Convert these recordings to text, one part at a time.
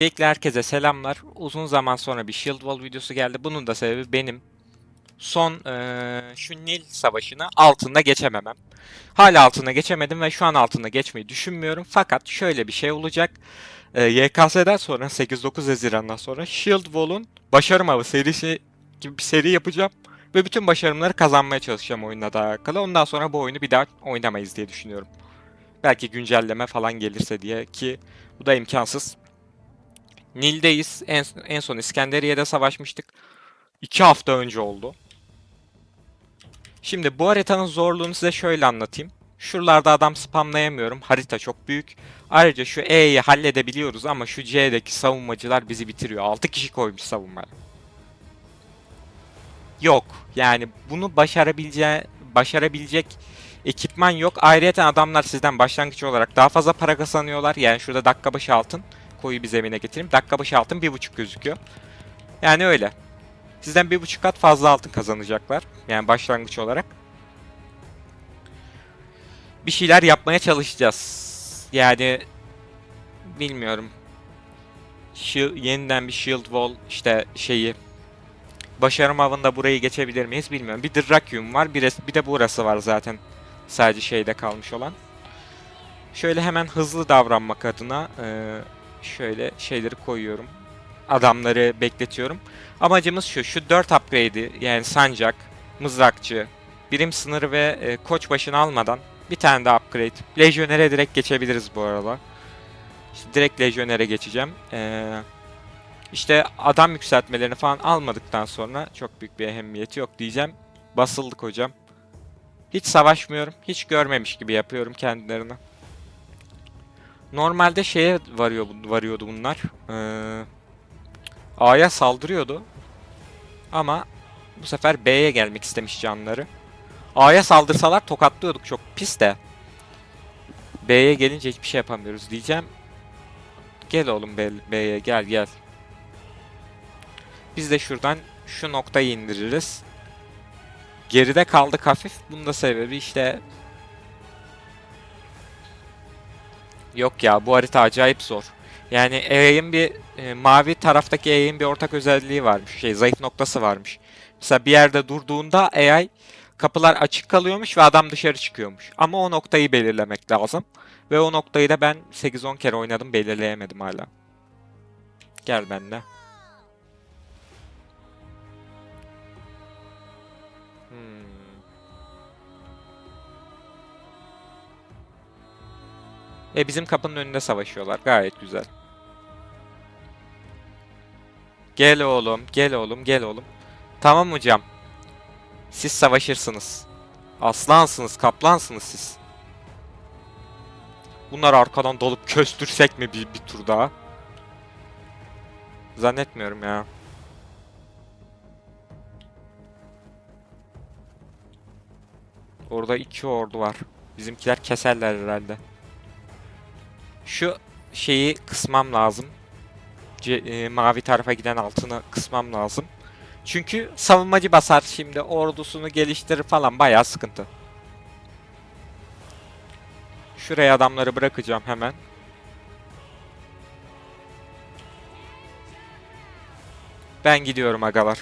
Öncelikle herkese selamlar. Uzun zaman sonra bir Shield Wall videosu geldi. Bunun da sebebi benim son eee, şu Nil savaşını altında geçememem. Hala altında geçemedim ve şu an altında geçmeyi düşünmüyorum. Fakat şöyle bir şey olacak. Eee, YKS'den sonra 8-9 Haziran'dan sonra Shield Wall'un başarım avı serisi gibi bir seri yapacağım. Ve bütün başarımları kazanmaya çalışacağım oyunla da alakalı. Ondan sonra bu oyunu bir daha oynamayız diye düşünüyorum. Belki güncelleme falan gelirse diye ki bu da imkansız. Nil'deyiz. En, en son İskenderiye'de savaşmıştık. İki hafta önce oldu. Şimdi bu haritanın zorluğunu size şöyle anlatayım. Şuralarda adam spamlayamıyorum. Harita çok büyük. Ayrıca şu E'yi halledebiliyoruz ama şu C'deki savunmacılar bizi bitiriyor. 6 kişi koymuş savunmaya. Yok. Yani bunu başarabileceği, başarabilecek ekipman yok. Ayrıca adamlar sizden başlangıç olarak daha fazla para kazanıyorlar. Yani şurada dakika başı altın koyu bir zemine getireyim. Dakika başı altın bir buçuk gözüküyor. Yani öyle. Sizden bir buçuk kat fazla altın kazanacaklar. Yani başlangıç olarak. Bir şeyler yapmaya çalışacağız. Yani bilmiyorum. Shield, yeniden bir shield wall işte şeyi başarım avında burayı geçebilir miyiz bilmiyorum. Bir Drakium var bir, bir de burası var zaten. Sadece şeyde kalmış olan. Şöyle hemen hızlı davranmak adına şöyle şeyleri koyuyorum. Adamları bekletiyorum. Amacımız şu. Şu 4 upgrade'i yani sancak, mızrakçı, birim sınırı ve e, koç başını almadan bir tane daha upgrade. Lejyoner'e direkt geçebiliriz bu arada. İşte direkt Lejyoner'e geçeceğim. Ee, işte adam yükseltmelerini falan almadıktan sonra çok büyük bir ehemmiyeti yok diyeceğim. Basıldık hocam. Hiç savaşmıyorum. Hiç görmemiş gibi yapıyorum kendilerini. Normalde şeye varıyor varıyordu bunlar. Ee, A'ya saldırıyordu. Ama bu sefer B'ye gelmek istemiş canları. A'ya saldırsalar tokatlıyorduk çok pis de. B'ye gelince hiçbir şey yapamıyoruz diyeceğim. Gel oğlum B'ye gel gel. Biz de şuradan şu noktayı indiririz. Geride kaldık hafif. Bunun da sebebi işte Yok ya bu harita acayip zor. Yani E'nin bir e, mavi taraftaki E'nin bir ortak özelliği varmış. Şey zayıf noktası varmış. Mesela bir yerde durduğunda AI kapılar açık kalıyormuş ve adam dışarı çıkıyormuş. Ama o noktayı belirlemek lazım. Ve o noktayı da ben 8-10 kere oynadım belirleyemedim hala. Gel benimle. E bizim kapının önünde savaşıyorlar. Gayet güzel. Gel oğlum, gel oğlum, gel oğlum. Tamam hocam. Siz savaşırsınız. Aslansınız, kaplansınız siz. Bunlar arkadan dalıp köstürsek mi bir, bir tur daha? Zannetmiyorum ya. Orada iki ordu var. Bizimkiler keserler herhalde. Şu şeyi kısmam lazım. C- e, mavi tarafa giden altını kısmam lazım. Çünkü savunmacı basar şimdi ordusunu geliştirir falan bayağı sıkıntı. Şuraya adamları bırakacağım hemen. Ben gidiyorum agalar.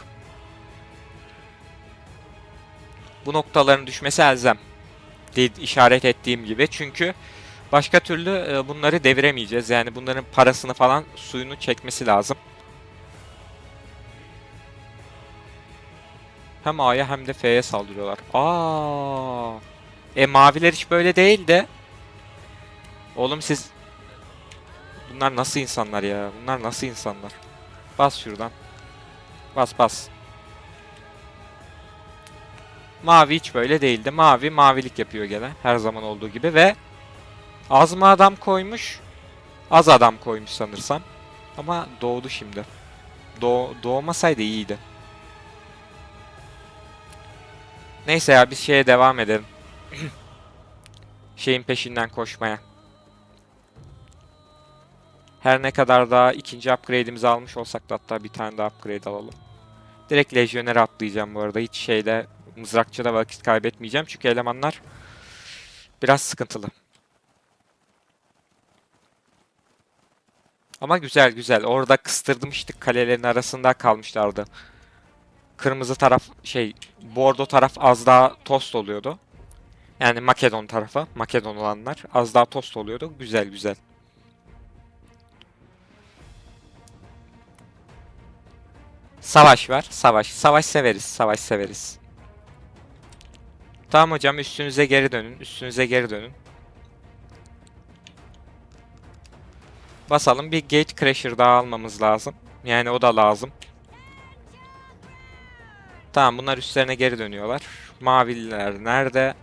Bu noktaların düşmesi elzem. İşaret ettiğim gibi. Çünkü Başka türlü e, bunları deviremeyeceğiz. Yani bunların parasını falan suyunu çekmesi lazım. Hem A'ya hem de F'ye saldırıyorlar. Aa. E maviler hiç böyle değildi. Oğlum siz Bunlar nasıl insanlar ya? Bunlar nasıl insanlar? Bas şuradan. Bas bas. Mavi hiç böyle değildi. Mavi mavilik yapıyor gene. Her zaman olduğu gibi ve Az mı adam koymuş? Az adam koymuş sanırsam. Ama doğdu şimdi. Doğ doğmasaydı iyiydi. Neyse ya biz şeye devam edelim. Şeyin peşinden koşmaya. Her ne kadar daha ikinci upgrade'imizi almış olsak da hatta bir tane daha upgrade alalım. Direkt Legionnaire atlayacağım bu arada. Hiç şeyde mızrakçıda vakit kaybetmeyeceğim. Çünkü elemanlar biraz sıkıntılı. Ama güzel güzel. Orada kıstırmıştık kalelerin arasında kalmışlardı. Kırmızı taraf şey bordo taraf az daha tost oluyordu. Yani Makedon tarafı, Makedon olanlar az daha tost oluyordu. Güzel güzel. Savaş var, savaş. Savaş severiz, savaş severiz. Tamam hocam üstünüze geri dönün, üstünüze geri dönün. Basalım bir Gate Crasher daha almamız lazım. Yani o da lazım. Tamam bunlar üstlerine geri dönüyorlar. Mavililer nerede?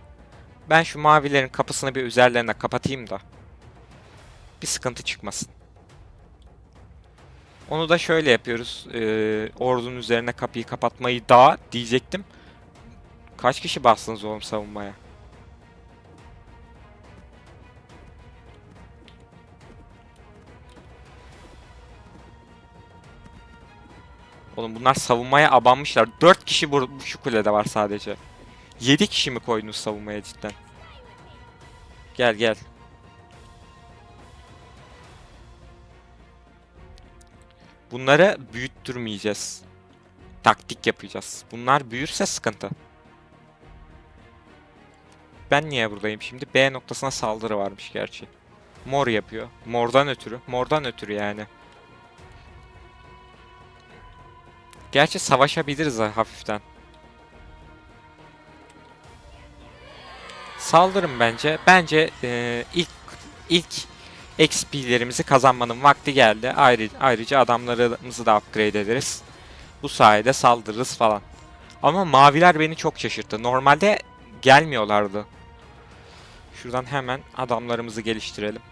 Ben şu mavilerin kapısını bir üzerlerine kapatayım da. Bir sıkıntı çıkmasın. Onu da şöyle yapıyoruz. Ee, ordunun üzerine kapıyı kapatmayı da diyecektim. Kaç kişi bastınız oğlum savunmaya? Oğlum bunlar savunmaya abanmışlar. 4 kişi bu, şu kulede var sadece. 7 kişi mi koydunuz savunmaya cidden? Gel gel. Bunları büyüttürmeyeceğiz. Taktik yapacağız. Bunlar büyürse sıkıntı. Ben niye buradayım şimdi? B noktasına saldırı varmış gerçi. Mor yapıyor. Mordan ötürü. Mordan ötürü yani. Gerçi savaşabiliriz ha- hafiften. Saldırın bence. Bence e, ilk ilk XP'lerimizi kazanmanın vakti geldi. Ayrı, ayrıca adamlarımızı da upgrade ederiz. Bu sayede saldırırız falan. Ama maviler beni çok şaşırttı. Normalde gelmiyorlardı. Şuradan hemen adamlarımızı geliştirelim.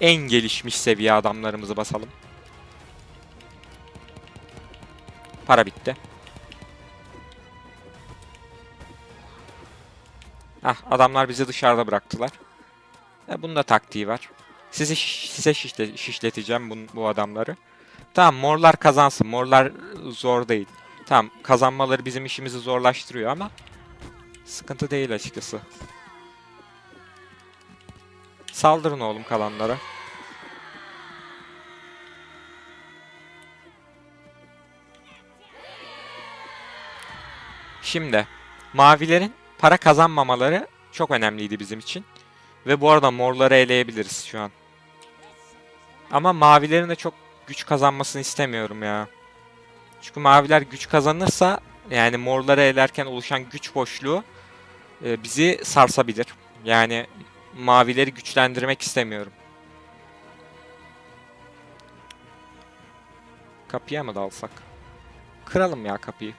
En gelişmiş seviye adamlarımızı basalım. Para bitti. Ah adamlar bizi dışarıda bıraktılar. E, bunun da taktiği var. Sizi size şişle, şişleteceğim bu, bu adamları. Tamam morlar kazansın. Morlar zor değil. Tamam kazanmaları bizim işimizi zorlaştırıyor ama sıkıntı değil açıkçası. Saldırın oğlum kalanlara. Şimdi mavilerin para kazanmamaları çok önemliydi bizim için. Ve bu arada morları eleyebiliriz şu an. Ama mavilerin de çok güç kazanmasını istemiyorum ya. Çünkü maviler güç kazanırsa yani morları elerken oluşan güç boşluğu e, bizi sarsabilir. Yani mavileri güçlendirmek istemiyorum. Kapıya mı dalsak? Kıralım ya kapıyı.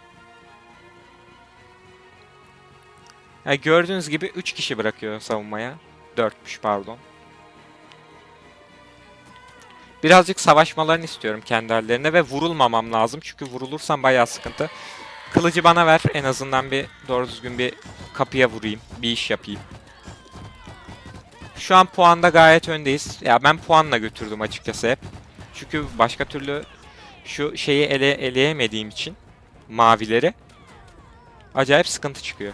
Ya gördüğünüz gibi 3 kişi bırakıyor savunmaya. 4'müş pardon. Birazcık savaşmalarını istiyorum kendi hallerine ve vurulmamam lazım. Çünkü vurulursam bayağı sıkıntı. Kılıcı bana ver. En azından bir doğru düzgün bir kapıya vurayım. Bir iş yapayım. Şu an puanda gayet öndeyiz. Ya ben puanla götürdüm açıkçası hep. Çünkü başka türlü şu şeyi ele eleyemediğim için mavileri acayip sıkıntı çıkıyor.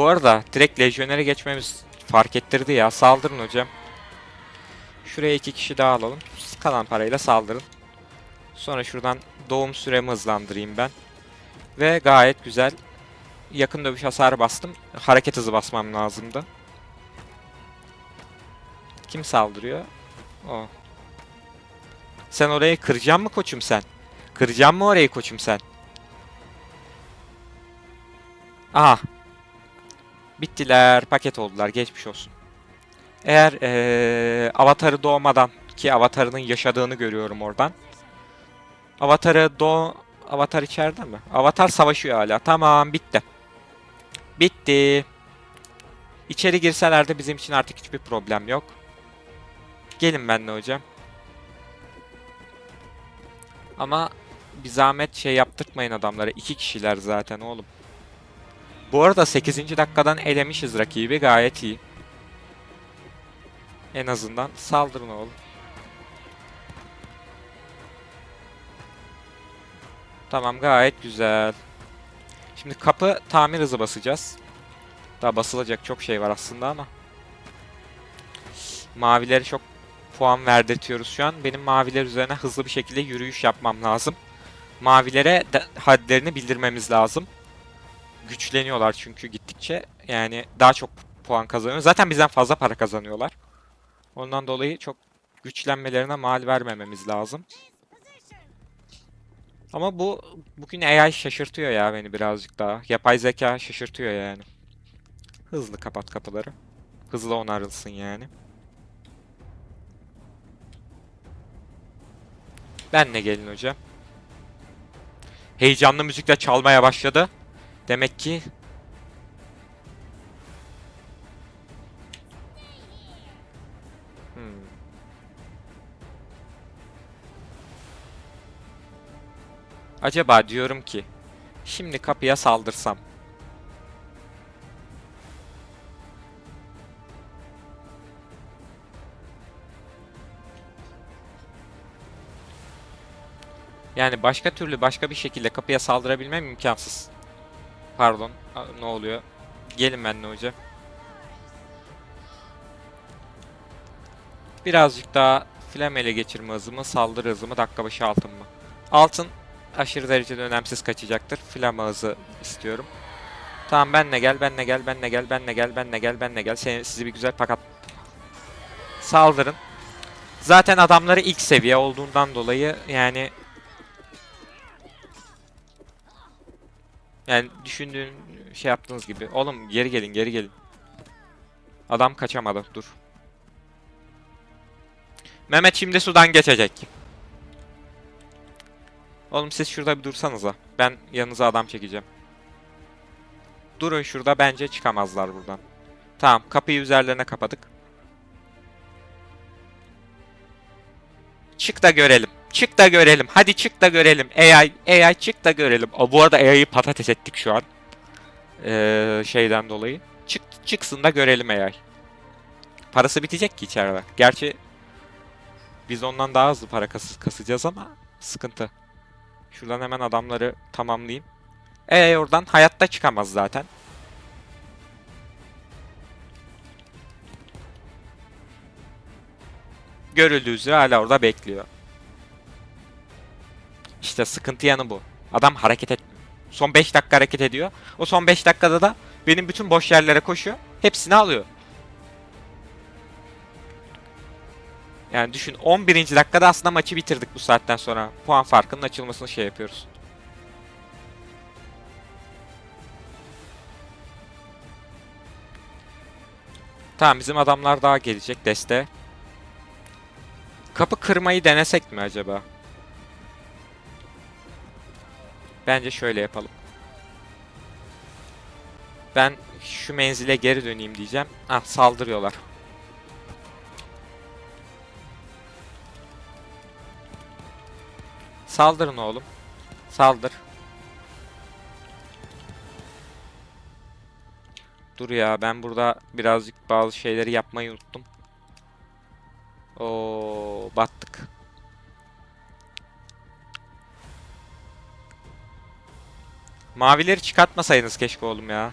Bu arada direkt lejyonere geçmemiz fark ettirdi ya. Saldırın hocam. Şuraya iki kişi daha alalım. Kalan parayla saldırın. Sonra şuradan doğum süremi hızlandırayım ben. Ve gayet güzel yakın dövüş hasarı bastım. Hareket hızı basmam lazımdı. Kim saldırıyor? O. Sen orayı kıracağım mı koçum sen? Kıracağım mı orayı koçum sen? Aha. Bittiler. Paket oldular. Geçmiş olsun. Eğer ee, avatarı doğmadan ki avatarının yaşadığını görüyorum oradan. Avatarı doğ... Avatar içeride mi? Avatar savaşıyor hala. Tamam bitti. Bitti. İçeri girseler de bizim için artık hiçbir problem yok. Gelin benimle hocam. Ama bir zahmet şey yaptırtmayın adamlara. İki kişiler zaten oğlum. Bu arada 8. dakikadan elemişiz rakibi. Gayet iyi. En azından saldırın oğlum. Tamam gayet güzel. Şimdi kapı tamir hızı basacağız. Daha basılacak çok şey var aslında ama. Mavilere çok puan verdirtiyoruz şu an. Benim maviler üzerine hızlı bir şekilde yürüyüş yapmam lazım. Mavilere hadlerini bildirmemiz lazım. Güçleniyorlar çünkü gittikçe. Yani daha çok puan kazanıyor. Zaten bizden fazla para kazanıyorlar. Ondan dolayı çok güçlenmelerine mal vermememiz lazım. Ama bu bugün AI şaşırtıyor ya beni birazcık daha. Yapay zeka şaşırtıyor yani. Hızlı kapat kapıları. Hızlı onarılsın yani. Benle gelin hocam. Heyecanlı müzikle çalmaya başladı. Demek ki Hmm. Acaba diyorum ki şimdi kapıya saldırsam. Yani başka türlü başka bir şekilde kapıya saldırabilmem imkansız. Pardon. Ne oluyor? Gelin benimle hocam. Birazcık daha flame ele geçirme hızımı, saldırı hızımı dakika başı altın mı? Altın aşırı derecede önemsiz kaçacaktır. Flame hızı istiyorum. Tamam benle gel, benle gel, benle gel, benle gel, benle gel, benle gel. Seni, sizi bir güzel pakat. Saldırın. Zaten adamları ilk seviye olduğundan dolayı yani Yani düşündüğün şey yaptığınız gibi. Oğlum geri gelin geri gelin. Adam kaçamadı dur. Mehmet şimdi sudan geçecek. Oğlum siz şurada bir dursanıza. Ben yanınıza adam çekeceğim. Durun şurada bence çıkamazlar buradan. Tamam kapıyı üzerlerine kapadık. Çık da görelim. Çık da görelim. Hadi çık da görelim. AI, AI çık da görelim. Aa, bu arada AI'yi patates ettik şu an. Ee, şeyden dolayı. Çık, çıksın da görelim AI. Parası bitecek ki içeride. Gerçi biz ondan daha hızlı para kas kasacağız ama sıkıntı. Şuradan hemen adamları tamamlayayım. AI oradan hayatta çıkamaz zaten. Görüldüğü üzere hala orada bekliyor. İşte sıkıntı yanı bu. Adam hareket etmiyor. Son 5 dakika hareket ediyor. O son 5 dakikada da benim bütün boş yerlere koşuyor. Hepsini alıyor. Yani düşün 11. dakikada aslında maçı bitirdik bu saatten sonra. Puan farkının açılmasını şey yapıyoruz. Tamam bizim adamlar daha gelecek deste. Kapı kırmayı denesek mi acaba? Bence şöyle yapalım. Ben şu menzile geri döneyim diyeceğim. Ah saldırıyorlar. Saldırın oğlum. Saldır. Dur ya ben burada birazcık bazı şeyleri yapmayı unuttum. Oo battık. Mavileri çıkartmasaydınız keşke oğlum ya.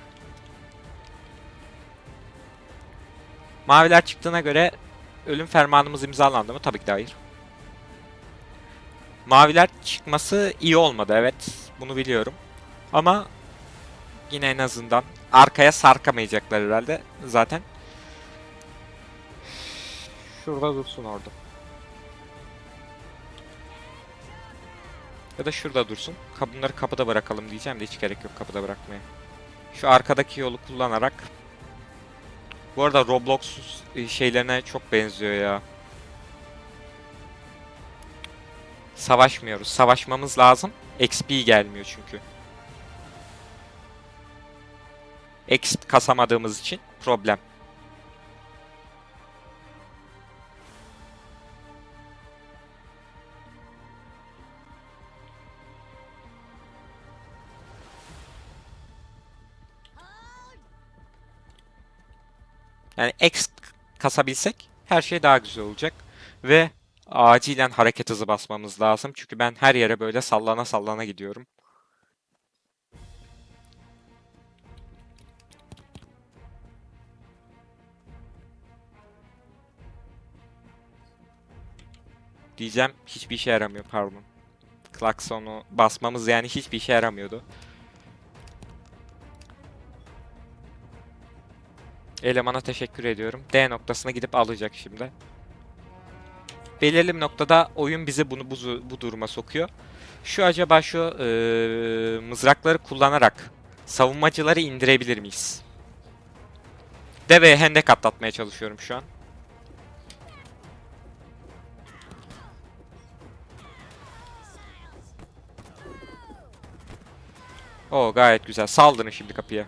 Maviler çıktığına göre ölüm fermanımız imzalandı mı? Tabii ki de hayır. Maviler çıkması iyi olmadı evet. Bunu biliyorum. Ama yine en azından arkaya sarkamayacaklar herhalde zaten. Şurada dursun orada. Ya da şurada dursun. Bunları kapıda bırakalım diyeceğim de hiç gerek yok kapıda bırakmaya. Şu arkadaki yolu kullanarak. Bu arada Roblox e, şeylerine çok benziyor ya. Savaşmıyoruz. Savaşmamız lazım. XP gelmiyor çünkü. X kasamadığımız için problem. Yani X kasabilsek her şey daha güzel olacak. Ve acilen hareket hızı basmamız lazım. Çünkü ben her yere böyle sallana sallana gidiyorum. Diyeceğim hiçbir işe yaramıyor pardon. Klaksonu basmamız yani hiçbir işe yaramıyordu. Elemana teşekkür ediyorum. D noktasına gidip alacak şimdi. Belirli bir noktada oyun bizi bunu bu, bu duruma sokuyor. Şu acaba şu eee, mızrakları kullanarak savunmacıları indirebilir miyiz? Deveye hendek atlatmaya çalışıyorum şu an. Oo gayet güzel. Saldırın şimdi kapıya.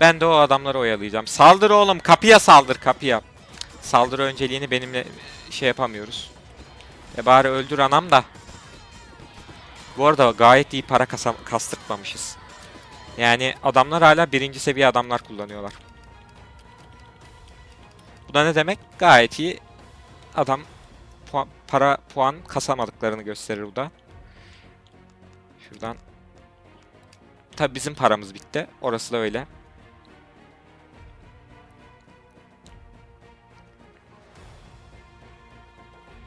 Ben de o adamları oyalayacağım. Saldır oğlum kapıya saldır kapıya. Saldırı önceliğini benimle şey yapamıyoruz. E bari öldür anam da. Bu arada gayet iyi para kasa kastırtmamışız. Yani adamlar hala birinci seviye adamlar kullanıyorlar. Bu da ne demek? Gayet iyi adam puan, para puan kasamadıklarını gösterir bu da. Şuradan. Tabi bizim paramız bitti. Orası da öyle.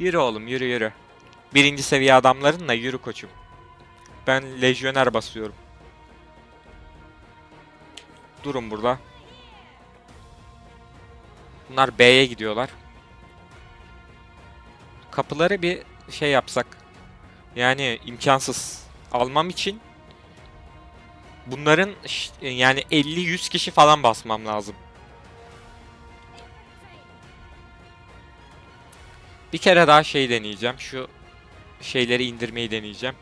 Yürü oğlum yürü yürü. Birinci seviye adamlarınla yürü koçum. Ben lejyoner basıyorum. Durun burada. Bunlar B'ye gidiyorlar. Kapıları bir şey yapsak. Yani imkansız. Almam için bunların yani 50-100 kişi falan basmam lazım. Bir kere daha şey deneyeceğim. Şu şeyleri indirmeyi deneyeceğim.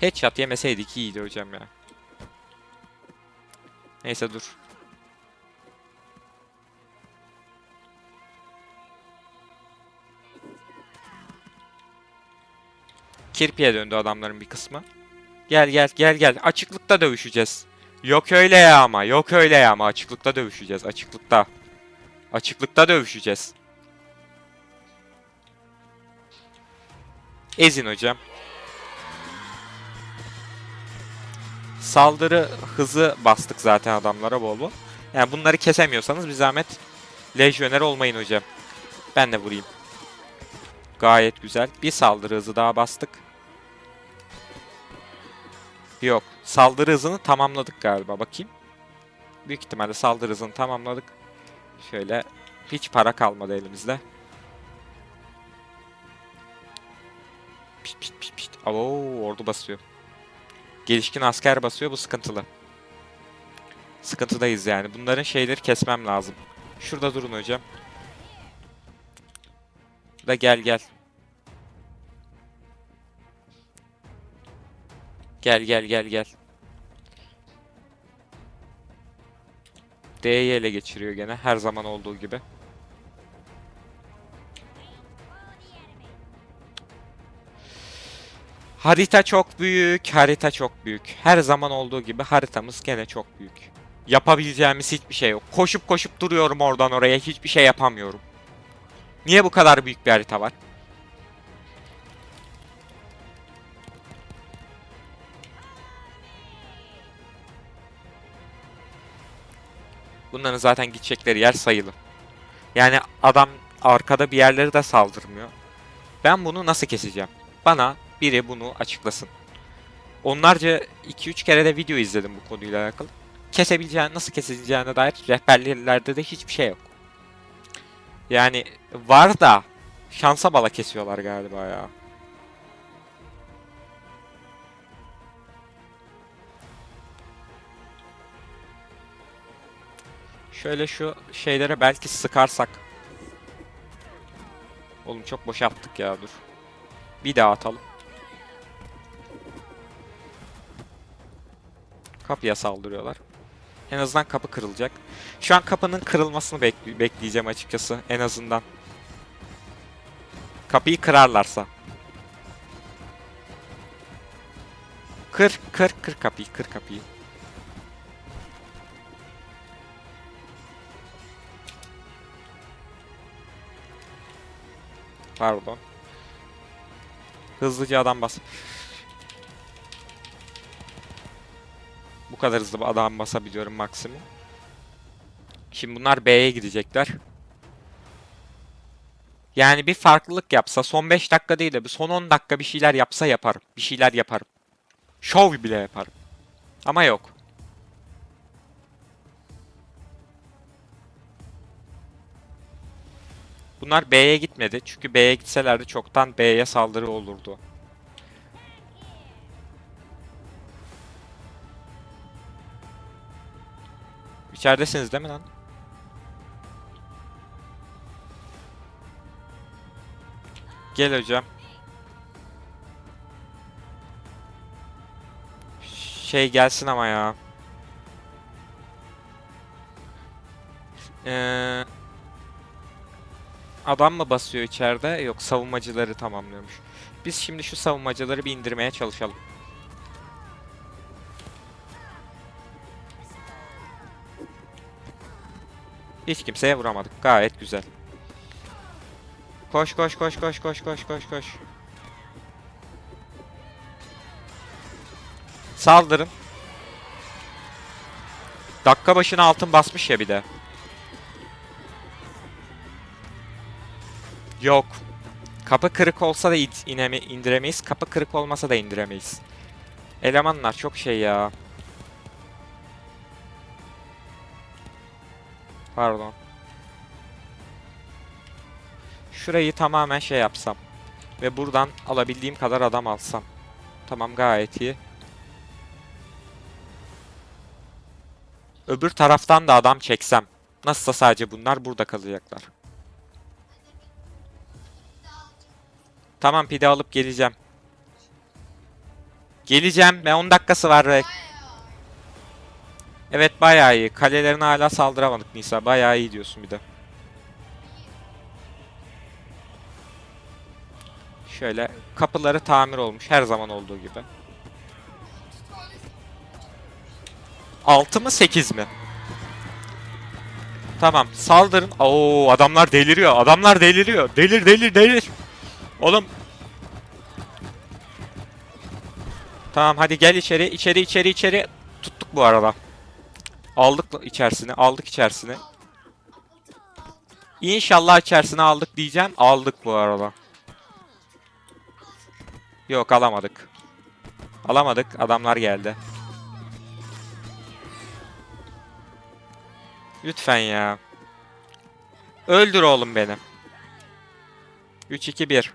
Headshot yemeseydik iyiydi hocam ya. Neyse dur. Kirpiye döndü adamların bir kısmı. Gel gel gel gel. Açıklıkta dövüşeceğiz. Yok öyle ya ama. Yok öyle ya ama. Açıklıkta dövüşeceğiz. Açıklıkta. Açıklıkta dövüşeceğiz. Ezin hocam. Saldırı hızı bastık zaten adamlara bol bol. Yani bunları kesemiyorsanız bir zahmet lejyoner olmayın hocam. Ben de vurayım. Gayet güzel. Bir saldırı hızı daha bastık. Yok. Saldırı hızını tamamladık galiba. Bakayım. Büyük ihtimalle saldırı hızını tamamladık. Şöyle hiç para kalmadı elimizde. Pişt pişt pişt pişt. Oo, ordu basıyor. Gelişkin asker basıyor bu sıkıntılı. Sıkıntıdayız yani. Bunların şeyleri kesmem lazım. Şurada durun hocam. Da gel gel. Gel gel gel gel. D'yi ele geçiriyor gene her zaman olduğu gibi. Harita çok büyük, harita çok büyük. Her zaman olduğu gibi haritamız gene çok büyük. Yapabileceğimiz hiçbir şey yok. Koşup koşup duruyorum oradan oraya, hiçbir şey yapamıyorum. Niye bu kadar büyük bir harita var? Bunların zaten gidecekleri yer sayılı. Yani adam arkada bir yerleri de saldırmıyor. Ben bunu nasıl keseceğim? Bana biri bunu açıklasın. Onlarca 2-3 kere de video izledim bu konuyla alakalı. Kesebileceğini, nasıl kesileceğine dair rehberlerde de hiçbir şey yok. Yani var da şansa bala kesiyorlar galiba ya. Şöyle şu şeylere belki sıkarsak. Oğlum çok boş attık ya dur. Bir daha atalım. Kapıya saldırıyorlar. En azından kapı kırılacak. Şu an kapının kırılmasını bekli- bekleyeceğim açıkçası en azından. Kapıyı kırarlarsa. Kır, kır, kır kapıyı, kır kapıyı. Pardon. Hızlıca adam bas. kadar hızlı adam basabiliyorum maksimum. Şimdi bunlar B'ye gidecekler. Yani bir farklılık yapsa son 5 dakika değil de bir son 10 dakika bir şeyler yapsa yaparım. Bir şeyler yaparım. Şov bile yaparım. Ama yok. Bunlar B'ye gitmedi. Çünkü B'ye gitselerdi çoktan B'ye saldırı olurdu. İçeridesiniz değil mi lan? Gel hocam. Şey gelsin ama ya. Ee, adam mı basıyor içeride? Yok savunmacıları tamamlıyormuş. Biz şimdi şu savunmacıları bir indirmeye çalışalım. Hiç kimseye vuramadık. Gayet güzel. Koş koş koş koş koş koş koş koş. Saldırın. Dakika başına altın basmış ya bir de. Yok. Kapı kırık olsa da it- ineme indiremeyiz. Kapı kırık olmasa da indiremeyiz. Elemanlar çok şey ya. Pardon. Şurayı tamamen şey yapsam. Ve buradan alabildiğim kadar adam alsam. Tamam gayet iyi. Öbür taraftan da adam çeksem. Nasılsa sadece bunlar burada kalacaklar. Tamam pide alıp geleceğim. Geleceğim. Ve 10 dakikası var. Ve... Evet bayağı iyi. Kalelerine hala saldıramadık Nisa. Bayağı iyi diyorsun bir de. Şöyle kapıları tamir olmuş her zaman olduğu gibi. 6 mı 8 mi? Tamam saldırın. Oo adamlar deliriyor. Adamlar deliriyor. Delir delir delir. Oğlum. Tamam hadi gel içeri. içeri içeri içeri. Tuttuk bu arada. Aldık içerisine. Aldık içerisine. İnşallah içerisine aldık diyeceğim. Aldık bu arada. Yok alamadık. Alamadık. Adamlar geldi. Lütfen ya. Öldür oğlum beni. 3 2 1.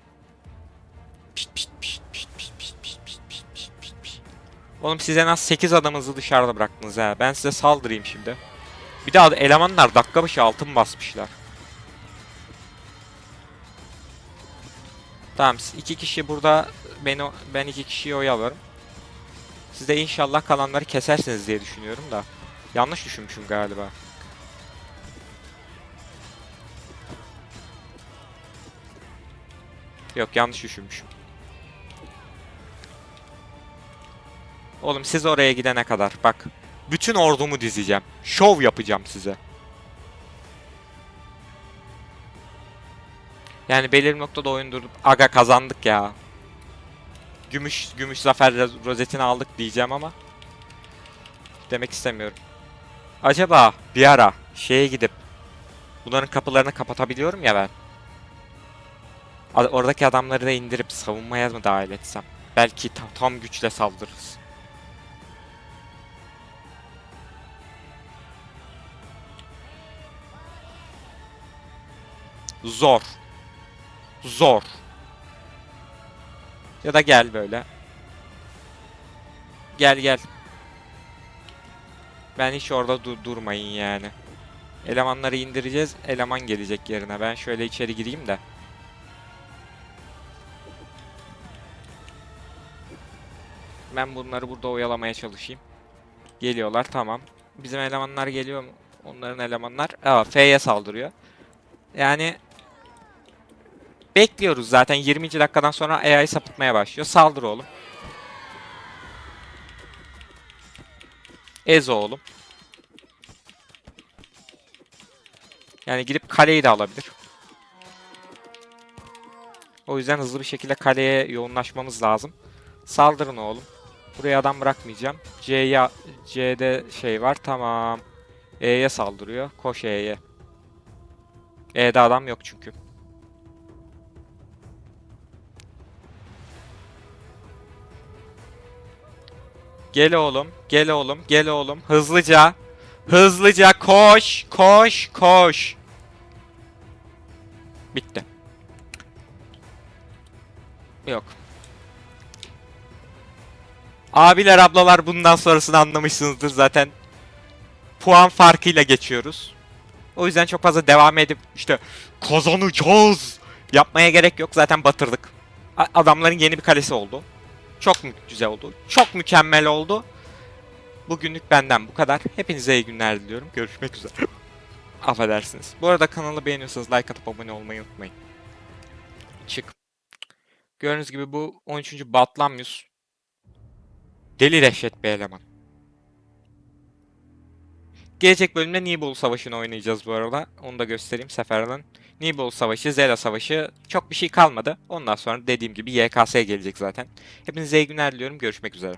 Oğlum siz en az 8 adamınızı dışarıda bıraktınız ha. Ben size saldırayım şimdi. Bir ad- elemanlar dakika başı altın basmışlar. Tamam iki kişi burada beni ben iki kişiyi oyalarım. Siz de inşallah kalanları kesersiniz diye düşünüyorum da. Yanlış düşünmüşüm galiba. Yok yanlış düşünmüşüm. Oğlum siz oraya gidene kadar bak. Bütün ordumu dizeceğim. Şov yapacağım size. Yani belirli noktada oyun durup aga kazandık ya. Gümüş gümüş zafer ro- rozetini aldık diyeceğim ama demek istemiyorum. Acaba bir ara şeye gidip bunların kapılarını kapatabiliyorum ya ben. Oradaki adamları da indirip savunmaya mı dahil etsem? Belki tam, tam güçle saldırırız. Zor. Zor. Ya da gel böyle. Gel gel. Ben hiç orada dur durmayın yani. Elemanları indireceğiz. Eleman gelecek yerine. Ben şöyle içeri gireyim de. Ben bunları burada oyalamaya çalışayım. Geliyorlar tamam. Bizim elemanlar geliyor mu? Onların elemanlar. Aa, F'ye saldırıyor. Yani bekliyoruz zaten 20. dakikadan sonra AI sapıtmaya başlıyor. Saldır oğlum. Ez oğlum. Yani gidip kaleyi de alabilir. O yüzden hızlı bir şekilde kaleye yoğunlaşmamız lazım. Saldırın oğlum. Buraya adam bırakmayacağım. C'ye C'de şey var. Tamam. E'ye saldırıyor. Koş E'ye. E'de adam yok çünkü. Gel oğlum. Gel oğlum. Gel oğlum. Hızlıca. Hızlıca koş. Koş. Koş. Bitti. Yok. Abiler ablalar bundan sonrasını anlamışsınızdır zaten. Puan farkıyla geçiyoruz. O yüzden çok fazla devam edip işte kazanacağız yapmaya gerek yok. Zaten batırdık. Adamların yeni bir kalesi oldu. Çok güzel oldu. Çok mükemmel oldu. Bugünlük benden bu kadar. Hepinize iyi günler diliyorum. Görüşmek üzere. Affedersiniz. Bu arada kanalı beğeniyorsanız like atıp abone olmayı unutmayın. Çık. Gördüğünüz gibi bu 13. Batlamyus. Deli dehşet bir eleman. Gelecek bölümde Nibel Savaşı'nı oynayacağız bu arada. Onu da göstereyim seferden. Nibel Savaşı, Zera Savaşı çok bir şey kalmadı. Ondan sonra dediğim gibi YKS gelecek zaten. Hepinize iyi günler diliyorum. Görüşmek üzere.